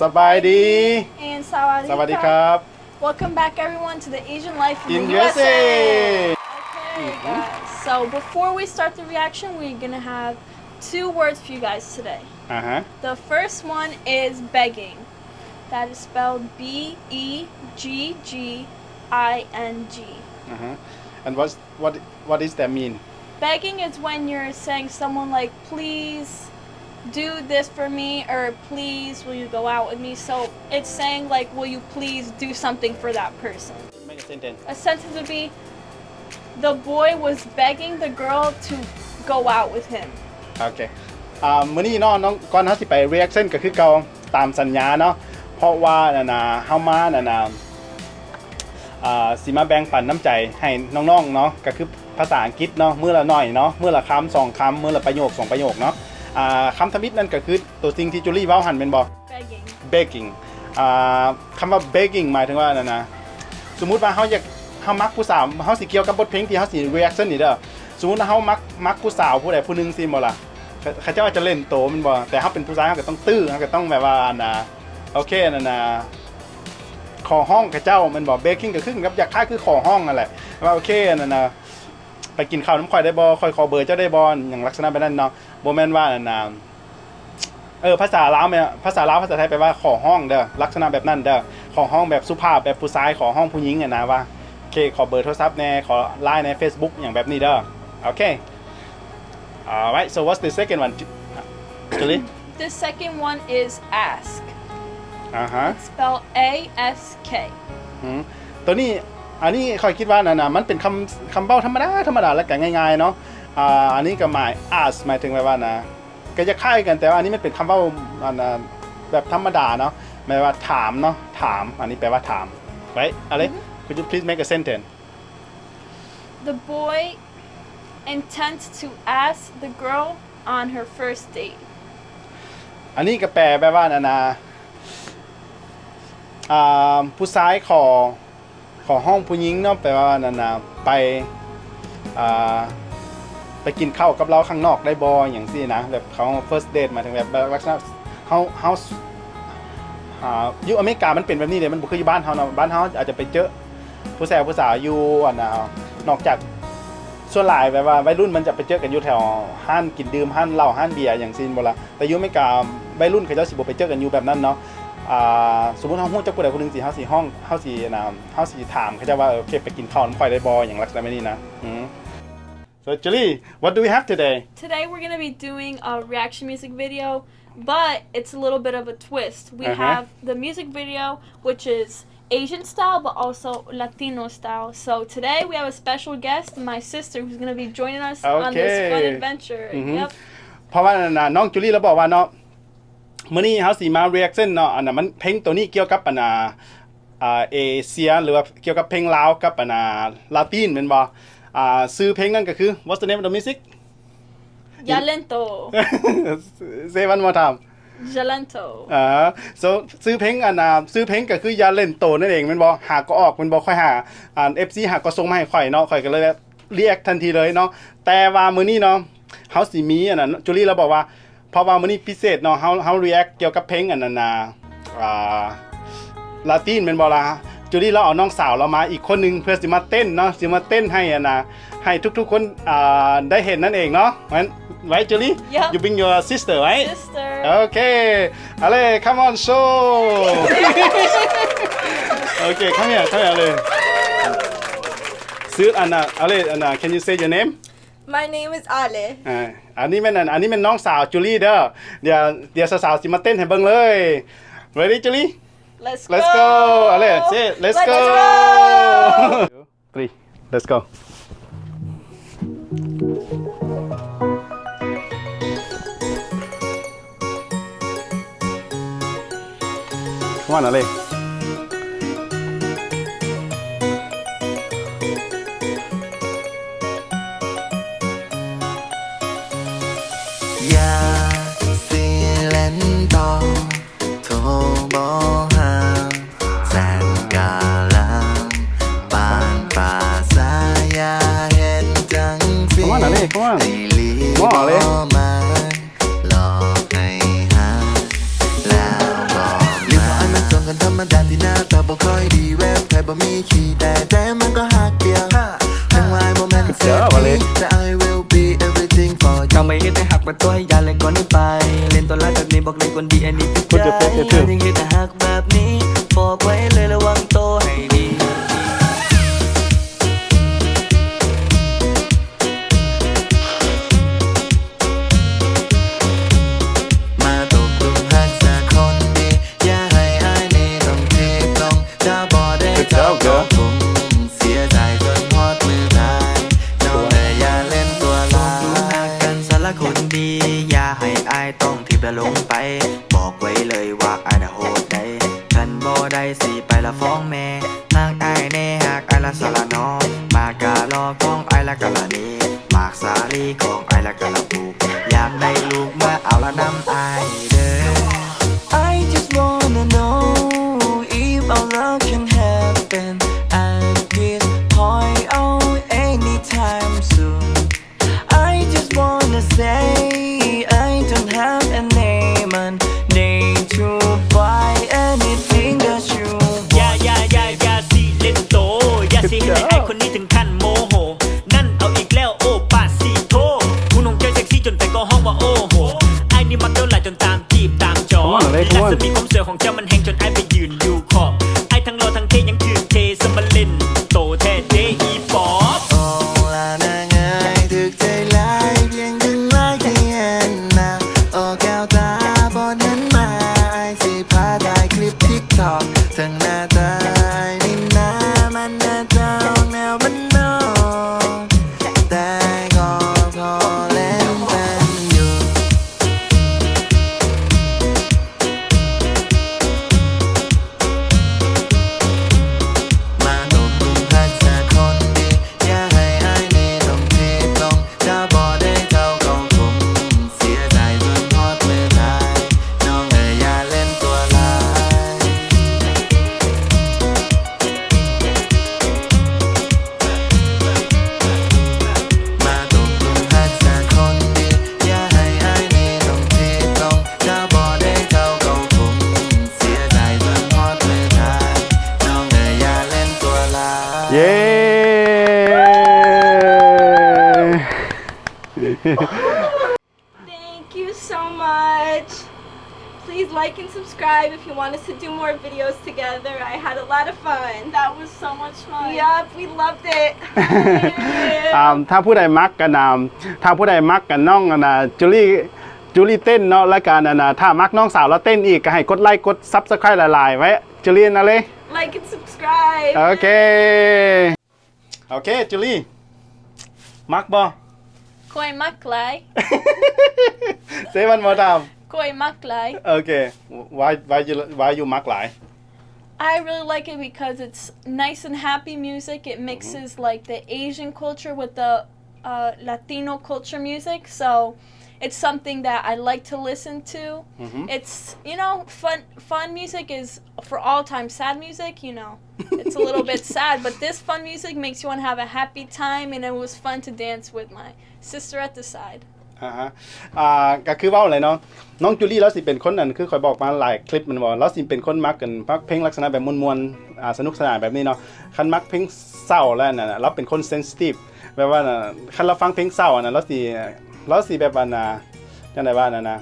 สบายดี And Sawadee สวัสดีครับ Welcome back everyone to the Asian Life in, in the USA. USA Okay, guys. So before we start the reaction, we're gonna have two words for you guys today. อ่าฮะ The first one is begging. That is spelled B E G G I N G. อ่าฮะ and what what what is that mean Begging is when you're saying someone like, please do this for me, or please will you go out with me? So it's saying like, will you please do something for that person? make a sentence A sentence would be, the boy was begging the girl to go out with him. โอเคอ่ามื้อนี้เนาะน้องก่อนเฮาสิไป reaction ก็คือเก่าตามสัญญาเนาะเพราะว่านั่นน่ะเฮามานั่นน่ะอ่าสิมาแบ่งปันน้ำใจให้น้องๆเนาะก็คือภาษาอังกฤษเนาะมื้อละหน่อยเนาะมื้อละคำสองคำมื้อละประโยคสองประโยคเนาะอ่า คำทมิตนั่นก็คือตัวสิ่งที่จูลี่เว้าหันเป็นบ่ Begging. begging อ่าคำว่า begging หมายถึงว่านั่นนะสมมุติว่าเฮาอยากเฮามักผู้สาวเฮาสิเกี่ยวกับบทเพลงที่เฮาสิ reaction นี่เด้อสมมุติว่าเฮามักมักผู้สาวผู้ใดผู้หนึงสิบ่ล่ะเขาเขาเจ้าจะเล่นโตมันบ่แต่เฮาเป็นผู้ชายเฮาก็ต้องตื้อเฮาก็ต้องแบบว่าอันน่ะโอเคนั่นน่ะขอห้องเขาเจ้ามันบ่ begging ก็คือกับอยากค่ายคือขอห้องนั่นแหละว่าโอเคนั่นน่ะ ไปกินข้าวน้ำข่อยได้บ่ข่อยขอเบอร์เจ้าได้บ่อย่างลักษณะแบบนั้นเนาะบ่แม่นว่านั่นน่ะเออภาษาลาวเนี่ยภาษาลาวภาษาไทยแปลว่าขอห้องเด้อลักษณะแบบนั้นเด้อขอห้องแบบสุภาพแบบผู้ชายขอห้องผู้หญิงอะนะว่าโอเคขอเบอร์โทรศัพท์แน่ขอไลน์ใน Facebook อย่างแบบนี้เด้อโอเค alright so what's the second one Julie The second one is ask. อ่าฮะ Spelled A S K. อืมตัวนี้ อันนี้คอยคิดว่านะนะมันเป็นคำคำเบ้าธรรมดาธรรมดาและกันง่ายๆเนาะอ่าอันนี้ก็หมาย ask หมายถึงแบบว่านะก็จะคล้ายกันแต่ว่าอันนี้มันเป็นคำเบ้าอันน่ะแบบธรรมดาเนาะหมายว่าถามเนาะถาม อันนี้แปลว่าถามไว้อะไร could you please make a sentence The boy intends to ask the girl on her first date. อันนี้ก็แปลแปลว่านะนะอ่าผู้ชายขอ ขอห้องผู้หญิงเนาะแปลว่านะนะไปอ่าไปกินข้าวกับเราข้างนอกได้บออย่างซี่นะแบบเขา first date มาถึงแบบลักษณะเขาเขาอ่าอยู่อเมริกามันเป็นแบบนี้เลยมันบ่คืออยู่บ้านเขาเนาะบ้านเขาอาจจะไปเจอผู้แสาวผู้สาวอยู่อันน่ะนอกจากส่วนหลายแบบว่าวัยรุ่นมันจะไปเจอกันอยู่แถวห้านกินดื่มห้านเหล้าห้านเบียร์อย่างซีนบ่ละแต่อยู่อเมริกาวัยรุ่นเขาเจ้าสิบไปเจอกันอยู่แบบนั้นเนาะ สมมุติเฮาฮู้จักผู้ใดผู้หนึงสิเฮาสิห้องเฮาสินะเฮาสิถามเขาเจ้าว่าเออโอเคไปกินข้าวน้ำข่อยได้บ่อย่างลักษณะแบบนี้นะอืม So Julie, what do we have today? Today we're gonna be doing a reaction music video, but it's a little bit of a twist. We Uh-huh. have the music video, which is Asian style, but also Latino style. So today we have a special guest, my sister, who's gonna be joining us on this fun Okay. adventure. Mhm. Yep. เพราะว่าน่ะน้องจูลี่เราบอกว่าเนาะ มื้อนี้เฮาสิมา reaction เนาะอันน่ะมันเพลงตัวนี้เกี่ยวกับอันน่ะอ่าเอเชียหรือว่าเกี่ยวกับเพลงลาวกับอันน่ะลาตินแม่นบ่อ่าชื่อเพลงนั่นก็คือ What's the name of the music Yalento. Say one more time Jalento. อ่า so ซื้อเพลงอันน่ะซื้อเพลงก็คือยาเล่นโตนั่นเองแม่นบ่หาก็ออกแม่นบ่ค่อยหาอ่า FC หาก็ส่งมาให้ข่อยเนาะข่อยก็เลยแบบ react ทันทีเลยเนาะแต่ว่ามื้อนี้เนาะเฮาสิมีอันนั้นจูลี่เราบอกว่า เพราะว่ามื้อนี้พิเศษเนาะเฮาเฮา react เกี่ยวกับเพลงอันนั้นน่ะอ่าลาตินแม่นบ่ล่ะจูลี่เราเอาน้องสาวเรามาอีกคนหนึงเพื่อสิมาเต้นเนาะสิมาเต้นให้อันน่ะให้ทุกๆคนอ่าได้เห็นนั่นเองเนาะงั้นไว้จูลี่ Yep. you bring your sister right Sister. Okay, Ale, come on, show. okay, come here, come here, Ale. Sir, Anna, Ale, Anna, can you say your name? My name is Ale. อ่า อันนี้เป็นอันอันนี้เป็นน้องสาวจูลี่เด้อเดี๋ยวเดี๋ยวสาวๆสิมาเต้นให้เบิ่งเลย Ready, Julie? Let's, Let's go. Ale, say it. Let's Let's go. go. Three. Let's go. Come on, Ale. อย่ แต่ I will be everything for you ก็ไม่เห็นได้หักมาตัวให้ยาเลยก่อนนี้ไป เล่นตัวร้ายแบบนี้บอกเลยคนดีอันนี้ติดคุณใจจะเป็นจะถึงยังเห็นแต่หักแบบนี้ บอกไว้เลยระวังายต้องทิพย์และลงไป บอกไว้เลยว่าอายน่ะโหดได้กันบ่ได้สิไปละฟ้องแม่ทางอายแน่หากอายละสารนองมากะลอของอายละกะละนีมากสาลีของอายละกะละ ไอ้นี่มัก subscribe if you want us to do more videos together. I had a lot of fun. That was so much fun. Yup, we loved it. อ่าถ้าผู้ใดมักกันนะถ้าผู้ใดมักกันน้องอะนะจูลี่จูลี่เต้นเนาะแล้วกันนะนะถ้ามักน้องสาวแล้วเต้นอีกก็ให้กดไลค์กดซับสไครต์หลายๆไว้จูลี่นะเลย like and subscribe. โอเค โอเคจูลี่มักบ่ Koi maklai. say one more time Koi maklai. Okay, why why you why you maklai? I really like it because it's nice and happy music. It mm-hmm. mixes mm-hmm. like the Asian culture with the uh, Latino culture music, so it's something that I like to listen to. Mm-hmm. It's you know fun fun music is for all time. Sad music, you know, it's a little bit sad, but this fun music makes you want to have a happy time, and it was fun to dance with my sister at the side. อ่าฮะอ่าก็คือเว่าอะไรเนาะน้องจูลี่แล้วสิเป็นคนนั้นคือคอยบอกมาหลายคลิปมันบอกแล้วสิเป็นคนมักกันพักเพลงลักษณะแบบมวลๆอ่าสนุกสนานแบบนี้เนาะคันมักเพลงเศร้าแล้วน่ะเราเป็นคนเซนซิทีฟแบบว่าน่ะคันเราฟังเพลงเศร้าอะนะเราสิเราสิแบบว่าน่ะจังไดว่าน่ะนะ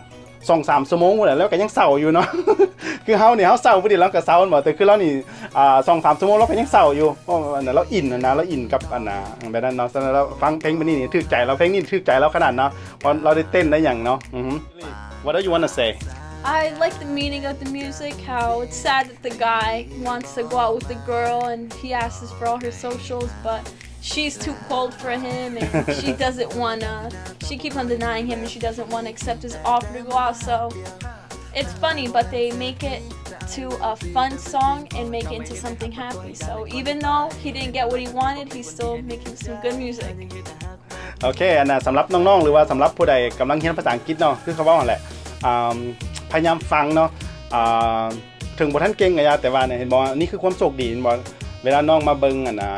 สองสามชั่วโมงหละแล้วก็ยังเศร้าอยู่เนาะคือเฮาเนี่ยเฮาเศร้าบ่ไดีเราก็เศร้าหมดแต่คือเรานี่อ่าสองสามชั่วโมงเราก็ยังเศร้าอยู่เพราะอันนั้นเราอินนะเราอินกับอันน่ะแบบนั้นเนาะฉะนั้นเราฟังเพลงแบบนี้นี่ถึกใจเราเพลงนี้ถึกใจเราขนาดเนาะเพราะเราได้เต้นได้อย่างเนาะอือฮึ What do you want to say I like the meaning of the music, how it's sad that the guy wants to go out with the girl and he asks for all her socials, but she's too cold for him and she doesn't wanna, she keeps on denying him and she doesn't want to accept his offer to go out. So it's funny, but they make it to a fun song and make it into something happy. So even though he didn't get what he wanted, he's still making some good music. โอเคอันน่ะสำหรับน้องๆ หรือว่าสำหรับผู้ใดกำลังเรียนภาษาอังกฤษเนาะคือเขาว่าหั่นแหละอ่าพยายามฟังเนาะอ่าถึงบทท่านเก่งอะยาแต่ว่าเนี่ยเห็นบอกว่านี่คือความโชคดีเห็นบอก เวลาน้องมาเบิงอันน่ะ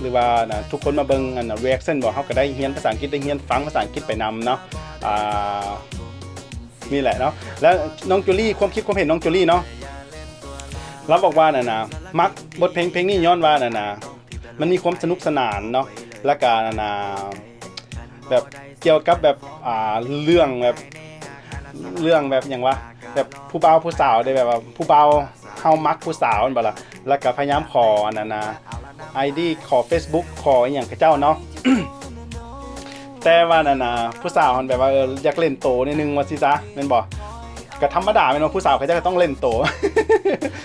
หรือว่านะทุกคนมาเบิงอันน่ะ reaction บอกเขาก็ได้เรียนภาษาอังกฤษได้เรียนฟังภาษาอังกฤษไปนำเนาะอ่านี่แหละเนาะแล้วน้องจูลี่ความคิดความเห็นน้องจูลี่เนาะเราบอกว่าน่ะนะมักบทเพลงเพลงนี้ย้อนว่าน่ะนะมันมีความสนุกสนานเนาะและการน่ะนะแบบเกี่ยวกับแบบอ่าเรื่องแบบเรื่องแบบอย่างว่าแบบผู้เบาผู้สาวได้แบบว่าผู้เบาเฮามักผู้สาวนั่นบ่ล่ะ แล้วก็พยายามขออันนั้นนะ ID ขอ Facebook ขออย่างเจ้าเนาะแต่ว่านั่นนะผู้สาวมันแบบว่าอยากเล่นโตนิดนึงว่าสิจ๊ะแม่นบอกก็ธรรมดาแม่นว่าผู้สาวเขาจะต้องเล่นโต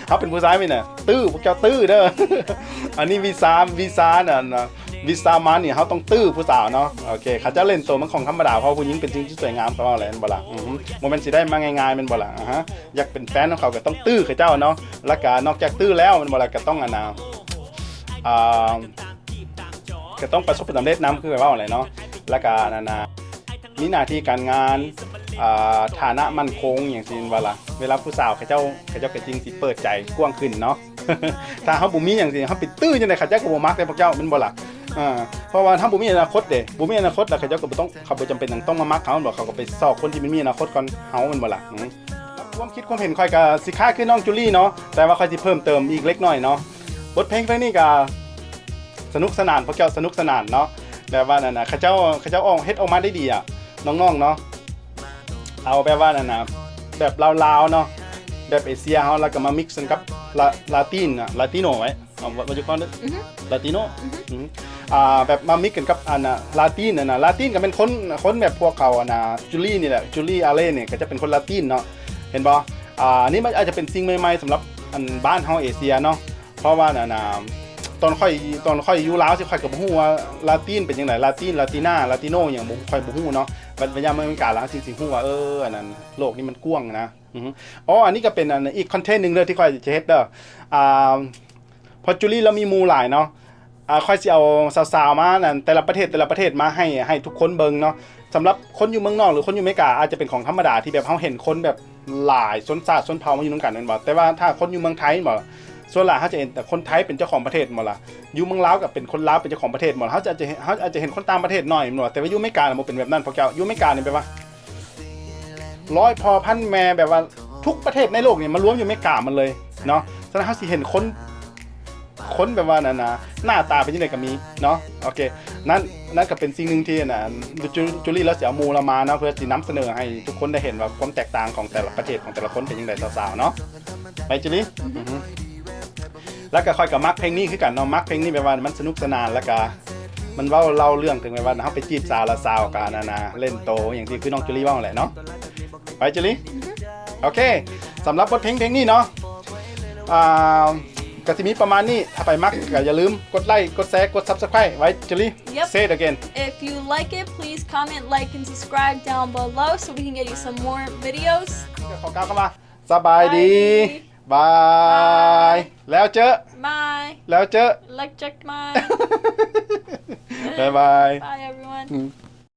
เขาเป็นผู้ชายไม่นน่ะตื้อพวกเจ้าตื้อเด้ออันนี้วีซ่าวีซ่าน่ะนะ วีซ่ามานี่เขาต้องตื้อผู้สาวเนาะโอเคเขาจะเล่นโตมันของธรรมดาเพราะผู้หญิงเป็นสิ่งที่สวยงามเขาอะไรแม่นบ่ล่ะอือฮึบ่แม่นสิได้มาง่ายๆแม่นบ่ละอ่าฮะอยากเป็นแฟนของเขาก็ต้องตื้อเขาเจ้าเนาะแล้วก็นอกจากตื้อแล้วม่นบ่ล่ะก็ต้องอนน่ะอ่าก็ต้องประสบความสำเร็จน้ำคือแบบว่าอะไรเนาะแล้วก็นานามีหน้าที่การงานอ่าฐานะมั่นคงอย่างสินว่าละเวลาผู้สาวเขาเจ้าเขาเจ้าก็จริงสิเปิดใจกว้างขึ้นเนาะถ้าเขาบุมีอย่างสิเขาปิดตื้อจังไดเขาเจ้าก็บ่มักแต่พวกเจ้าเป็นบ่ล่ะ อ่าเพราะว่าถ้าบุมีอนาคตเด้บุมีอนาคตแล้วเขาเจ้าก็บ่ต้องเขาบ่จำเป็นต้องมามักเขาบอกเขาก็ไปสอบคนที่มันมีอนาคตก่อนเฮามันบ่ล่ะอืมความคิดความเห็นค่อยก็สิคล้าคือน้องจูลี่เนาะแต่ว่าค่อยสิเพิ่มเติมอีกเล็กน้อยเนาะบทเพลงเพลงนี้ก็สนุกสนานพวกเจ้าสนุกสนานเนาะแบบว่านั่นนะเข้าเจ้าเข้าเจ้าออกเฮ็ดออกมาได้ดีอะน้องๆเนาะเอาแบบว่านั่นนะแบบลาวๆเนาะแบบเอเชียเฮาแล้วก็มามิกซ์กันกับลาลาตินอะลาติโนไว้ เอาว่าจะฟัง Mhm. ลาติโนอ่าแบบมามิกกันกับอันนะลาตินนะนะลาตินก็เป็นคนคนแบบพวกเขาอะนะจูลี่นี่แหละจูลี่อาเล่เนี่ยก็จะเป็นคนลาตินเนาะเห็นบ่อ่าอันนี้มันอาจจะเป็นสิ่งใหม่ๆสำหรับอันบ้านเฮาเอเชียเนาะเพราะว่าน่ะนะตอนค่อยตอนค่อยอยู่ลาวสิค่อยก็บ่ฮู้ว่าลาตินเป็นจังไดลาตินลาติน่าลาติโนหยังบ่ค่อยบ่ฮู้เนาะบัดยายามมันกาแล้วจริงๆฮู้ว่าเอออันนั้นโลกนี้มันกว้างนะอ๋ออันนี้ก็เป็นอันอีกคอนเทนต์หนึงเด้อที่ค่อยจะเฮ็ดเด้ออ่า พอจูลี่เรามีมูหลายเนาะอ่าค่อยสิเอาสาวๆมานั่นแต่ละประเทศแต่ละประเทศมาให้ให้ทุกคนเบิงเนาะสำหรับคนอยู่เมืองนอกหรือคนอยู่อเมริกาอาจจะเป็นของธรรมดาที่แบบเฮาเห็นคนแบบหลายชนชาติชนเผ่ามาอยู่นำกันนั่นบ่แต่ว่าถ้าคนอยู่เมืองไทยบ่ส่วนหลายเขาจะเห็นแต่คนไทยเป็นเจ้าของประเทศหมดละอยู่เมืองลาวกับเป็นคนลาวเป็นเจ้าของประเทศหมดเขาจะอาจจะเขาอาจจะเห็นคนตางประเทศหน่อยหมดแต่ว่าอยูไม่กาเนี่ยมันเป็นแบบนั้นเพราะแกอยูไม่กาเนี่ยแปลว่าร้อยพอพันแม่แบบว่าทุกประเทศในโลกเนี่ยมารวมอยู่ไม่กามันเลยเนาะฉะนั้นเขาสิเห็นคน คนแบบว่านะนะหน้าตาเป็นยังไงก็มีเนาะโอเคนั่นนั่นก็เป็นสิ่งหนึ่งที่นะจูจูลี่แล้วเสียมูเรามาเนาะเพื่อจะนำเสนอให้ทุกคนได้เห็นว่าความแตกต่างของแต่ละประเทศของแต่ละคนเป็นยังไงสาวๆเนาะไปจูลี่อือฮึแล้วก็ค่อยกับมักเพลงนี้คือกันเนาะมักเพลงนี้แปลว่ามันสนุกสนานแล้วก็มันเว้าเล่าเรื่องถึงแปลว่าเขาไปจีบสาวและสาวกันนะนะเล่นโตอย่างที่คือน้องจุลี่ว่าแหละเนาะไปจุลี่โอเคสำหรับบทเพลงเพลงนี้เนาะอ่า กสิมีประมาณนี้ ถ้าไปมักก็อย่าลืมกดไลค์ กดแชร์ กด subscribe ไว้จุลี่ Yep. say it again If you like it, please comment, like, and subscribe down below so we can get you some more videos. ขอกล่าวคำว่าสบายดีบาย แล้วเจอ Bye. แล้วเจอ Like check my. บายบาย Bye everyone. Mm.